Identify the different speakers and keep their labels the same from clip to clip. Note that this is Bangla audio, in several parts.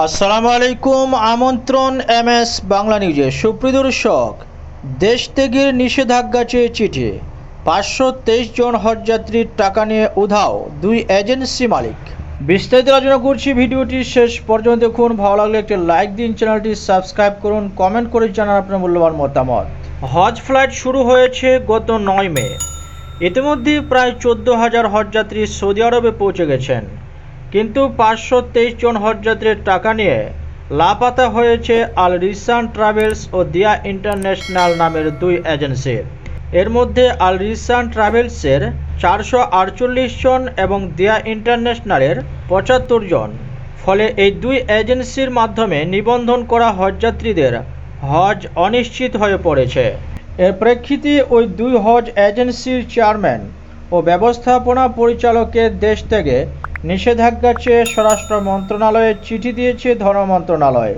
Speaker 1: আসসালামু আলাইকুম, আমন্ত্রণ এম এস বাংলা নিউজে। সুপ্রিয় দর্শক, দেশ থেকে নিষেধাজ্ঞা চেয়ে চিঠি। পাঁচশো তেইশ জন হজযাত্রীর টাকা নিয়ে উধাও দুই এজেন্সি মালিক। বিস্তারিত আলোচনা করছি ভিডিওটি শেষ পর্যন্ত দেখুন। ভালো লাগলে একটি লাইক দিন, চ্যানেলটি সাবস্ক্রাইব করুন। কমেন্ট করে জানান আপনার মূল্যবান মতামত। হজ ফ্লাইট শুরু হয়েছে গত নয় মে। ইতিমধ্যে প্রায় চোদ্দ হাজার হজযাত্রী সৌদি আরবে পৌঁছে গেছেন। কিন্তু পাঁচশো তেইশ জন হজযাত্রীর টাকা নিয়ে লাপাতা হয়েছে আল রিসান ট্রাভেলস ও দিয়া ইন্টারন্যাশনাল নামের দুই এজেন্সি। এর মধ্যে আল রিসান ট্রাভেলসের চারশো আটচল্লিশ জন এবং দিয়া ইন্টারন্যাশনালের পঁচাত্তর জন। ফলে এই দুই এজেন্সির মাধ্যমে নিবন্ধন করা হজযাত্রীদের হজ অনিশ্চিত হয়ে পড়েছে। এর প্রেক্ষিতে ওই দুই হজ এজেন্সির চেয়ারম্যান ও ব্যবস্থাপনা পরিচালকের দেশ থেকে নিষেধাজ্ঞা চেয়ে স্বরাষ্ট্র মন্ত্রণালয়ে চিঠি দিয়েছে ধর্ম মন্ত্রণালয়।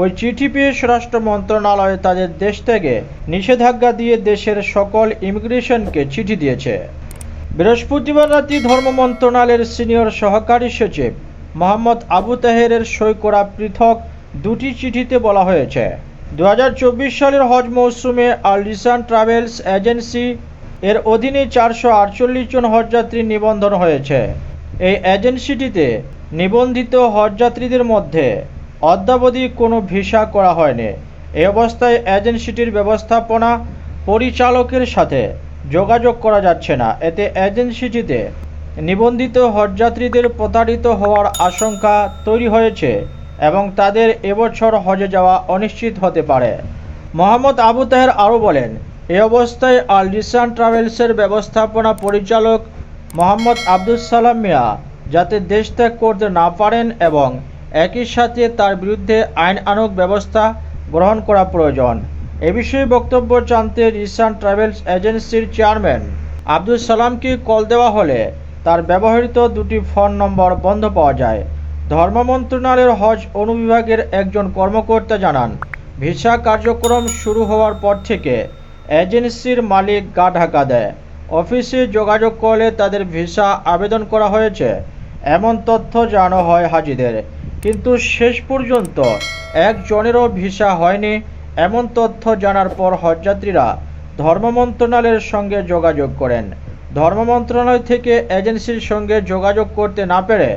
Speaker 1: ওই চিঠি পেয়ে স্বরাষ্ট্র মন্ত্রণালয় তাদের দেশ থেকে নিষেধাজ্ঞা দিয়ে দেশের সকল ইমিগ্রেশনকে চিঠি দিয়েছে। বৃহস্পতিবার রাতে ধর্ম মন্ত্রণালয়ের সিনিয়র সহকারী সচিব মোহাম্মদ আবু তাহেরের সই করা পৃথক দুটি চিঠিতে বলা হয়েছে। দু হাজার চব্বিশ সালের হজ মৌসুমে আল রিসান ট্রাভেলস এজেন্সি এর অধীনে চারশো আটচল্লিশ জন হজযাত্রী নিবন্ধন হয়েছে। এই এজেন্সিটিতে নিবন্ধিত হজযাত্রীদের মধ্যে অদ্যাবধি কোনো ভিসা করা হয়নি। এ অবস্থায় এজেন্সিটির ব্যবস্থাপনা পরিচালকের সাথে যোগাযোগ করা যাচ্ছে না। এতে এজেন্সিটিতে নিবন্ধিত হজযাত্রীদের প্রতারিত হওয়ার আশঙ্কা তৈরি হয়েছে এবং তাদের এবছর হজে যাওয়া অনিশ্চিত হতে পারে। মোহাম্মদ আবু তাহের আরও বলেন, এ অবস্থায় আল রিসান ট্রাভেলসের ব্যবস্থাপনা পরিচালক মোহাম্মদ আব্দুল সালাম মিয়া যাতে দেশ ত্যাগ করতে না পারেন এবং একই সাথে তার বিরুদ্ধে আইন আনুক ব্যবস্থা গ্রহণ করা প্রয়োজন। এ বিষয়ে বক্তব্য জানতে রিসান ট্রাভেলস এজেন্সির চেয়ারম্যান আব্দুল সালামকে কল দেওয়া হলে তার ব্যবহৃত দুটি ফোন নম্বর বন্ধ পাওয়া যায়। ধর্ম মন্ত্রণালয়ের হজ অনুবিভাগের একজন কর্মকর্তা জানান, ভিসা কার্যক্রম শুরু হওয়ার পর থেকে এজেন্সির মালিক গা ঢাকা দেয়। অফিসে যোগাযোগ করলে তাদের ভিসা আবেদন করা হয়েছে। এমন তথ্য জানানো হয় হাজিদের। কিন্তু শেষ পর্যন্ত একজনেরও ভিসা হয়নি, এমন তথ্য জানার পর হজযাত্রীরা ধর্ম মন্ত্রণালয়ের সঙ্গে যোগাযোগ করেন। ধর্ম মন্ত্রণালয় থেকে এজেন্সির সঙ্গে যোগাযোগ করতে না পেরে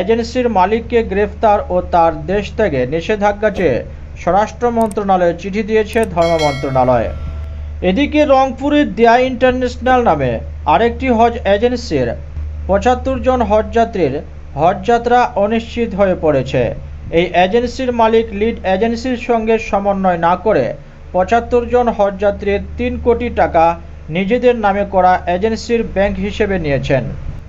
Speaker 1: এজেন্সির মালিককে গ্রেফতার ও তার দেশ থেকে নিষেধাজ্ঞা চেয়ে স্বরাষ্ট্র মন্ত্রণালয়ে চিঠি দিয়েছে ধর্ম মন্ত্রণালয়। এদিকে রংপুরের দেয়া ইন্টারন্যাশনাল নামে আরেকটি হজ এজেন্সির পঁচাত্তর জন হজযাত্রীর হজযাত্রা অনিশ্চিত হয়ে পড়েছে। এই এজেন্সির মালিক লিড এজেন্সির সঙ্গে সমন্বয় না করে পঁচাত্তর জন হজযাত্রীর তিন কোটি টাকা নিজেদের নামে করা এজেন্সির ব্যাংক হিসেবে নিয়েছেন।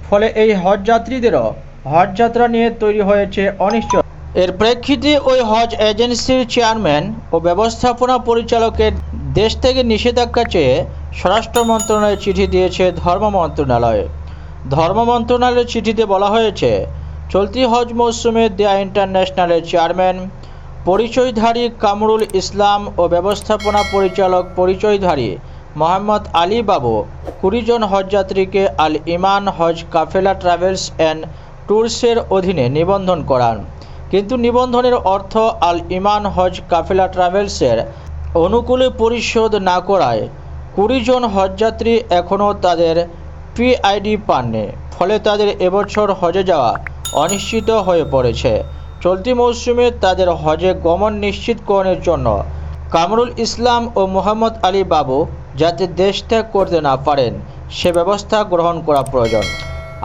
Speaker 1: ফলে এই হজযাত্রীদেরও হজযাত্রা নিয়ে তৈরি হয়েছে অনিশ্চয় এর প্রেক্ষিতে ওই হজ এজেন্সির চেয়ারম্যান ও ব্যবস্থাপনা পরিচালকের দেশ থেকে নিষেধাজ্ঞা চেয়ে স্বরাষ্ট্র মন্ত্রণালয়ে চিঠি দিয়েছে ধর্ম মন্ত্রণালয়। ধর্ম মন্ত্রণালয়ের চিঠিতে বলা হয়েছে, চলতি হজ মৌসুমে দেয়া ইন্টারন্যাশনালের চেয়ারম্যান, পরিচয়ধারী কামরুল ইসলাম ও ব্যবস্থাপনা পরিচালক পরিচয়ধারী মোহাম্মদ আলী বাবু কুড়িজন হজযাত্রীকে আল ইমান হজ কাফেলা ট্রাভেলস অ্যান্ড ট্যুরসের অধীনে নিবন্ধন করান। কিন্তু নিবন্ধনের অর্থ আল ইমান হজ কাফেলা ট্রাভেলসের অনুকূলে পরিশোধ না করায় কুড়ি জন হজযাত্রী এখনও তাদের পিআইডি পাননি, ফলে তাদের এবছর হজে যাওয়া অনিশ্চিত হয়ে পড়েছে। চলতি মৌসুমে তাদের হজে গমন নিশ্চিতকরণের জন্য কামরুল ইসলাম ও মোহাম্মদ আলী বাবু যাতে দেশ ত্যাগ করতে না পারেন, সে ব্যবস্থা গ্রহণ করা প্রয়োজন।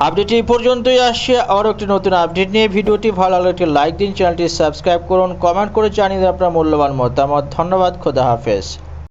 Speaker 1: আপডেট এই পর্যন্তই আসছে। আরও একটি নতুন আপডেট নিয়ে ভিডিওটি ভালো লাগলে একটি লাইক দিন, চ্যানেলটি সাবস্ক্রাইব করুন, কমেন্ট করে জানিয়ে দিন আপনার মূল্যবান মতামত। ধন্যবাদ, খোদা হাফেজ।